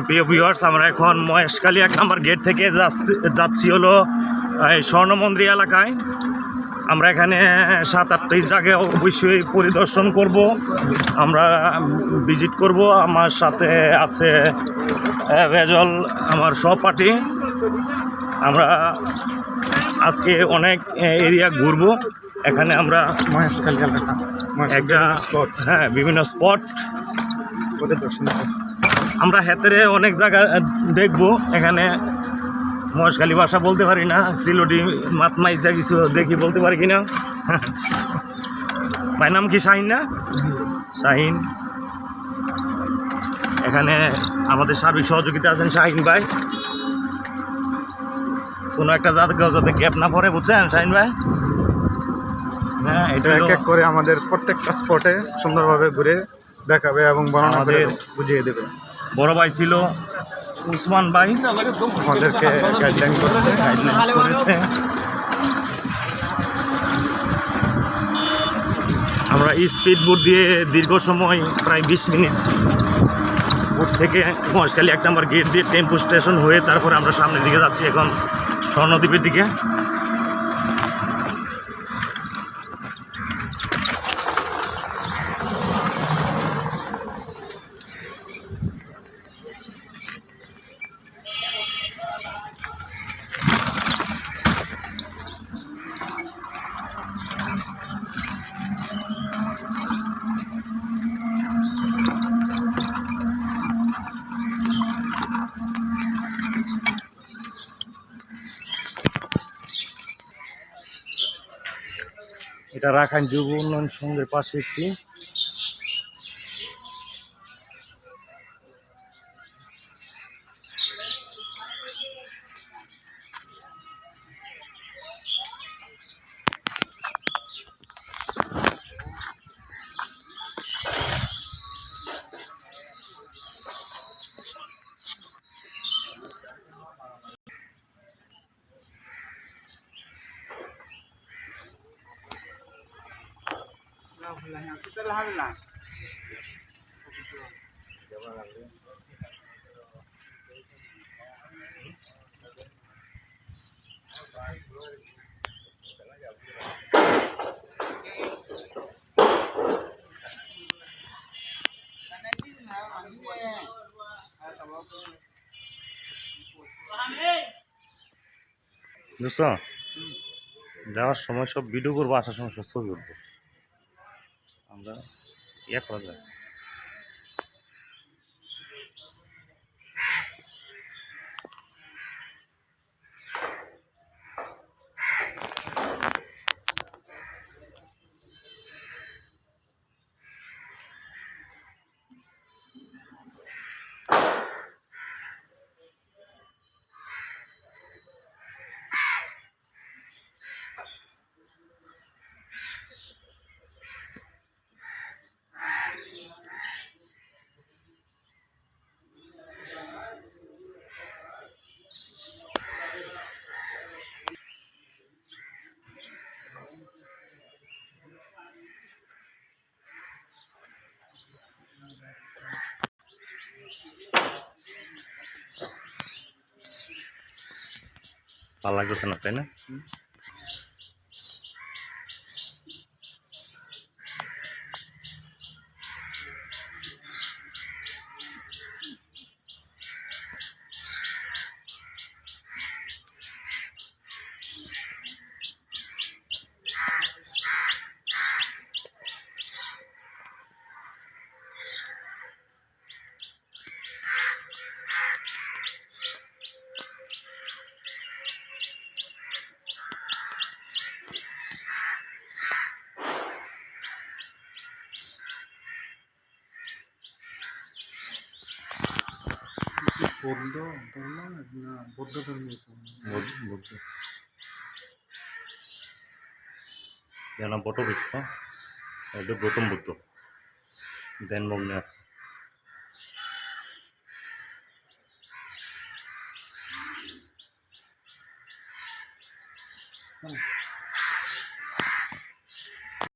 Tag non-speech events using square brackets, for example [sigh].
প্রিয় ভিউয়ার্স আমরা এখন মহেশখালী এক নম্বর গেট থেকে যাচ্ছি- যাচ্ছি হলো এই স্বর্ণমন্দির এলাকায়। আমরা এখানে সাত আটটি জায়গায় অবশ্যই পরিদর্শন করব। আমরা ভিজিট করব। আমার সাথে আছে রেজল আমার সহপাঠী। আমরা আজকে অনেক এরিয়া ঘুরবো। এখানে আমরা মহেশখালী এলাকা একটা হ্যাঁ বিভিন্ন স্পট পরিদর্শন করছি। আমরা হেতেরে অনেক জায়গা দেখব। এখানে মহেশখালী ভাষা বলতে পারি না সিলোটি মাতমাই যা কিছু দেখি বলতে পারি কিনা। [laughs] ভাই নাম কি শাহিন না? শাহিন। এখানে আমাদের সার্বিক সহযোগিতা আছেন শাহিন ভাই। কোনো একটা জায়গা যাতে গ্যাপ না পড়ে বুঝছেন শাহিন ভাই? হ্যাঁ এটা এক এক করে আমাদের প্রত্যেকটা স্পটে সুন্দরভাবে ঘুরে দেখাবে এবং বর্ণনা করে আমাদের- বুঝিয়ে দেবে। বড় ভাই ছিল, উসমান ভাই। আমাদেরকে গাইডলাইন করেছে গাইডলাইন করেছে। আমরা স্পিড বোট দিয়ে দীর্ঘ সময়, প্রায় বিশ মিনিট বোট থেকে মহেশখালী এক নম্বর গেট দিয়ে টেম্পো স্টেশন হয়ে তারপরে আমরা সামনের দিকে যাচ্ছি এখন স্বর্ণদ্বীপের দিকে। এটা রাখান যুব উন্নয়ন সংঘের পাশে একটি বুঝছ যাওয়ার সময় সব ভিডিও করব আসার সময় সব ছবি উঠবো আমরা ইয়ে ভালো লাগতেছে না তাই না? বৌদ্ধ ধর্ম না বৌদ্ধ ধর্মীয় বুদ্ধ বুদ্ধ। যেন বটবৃক্ষ এটা গৌতম বুদ্ধ। দেন মগ্নে আছে। হ্যাঁ।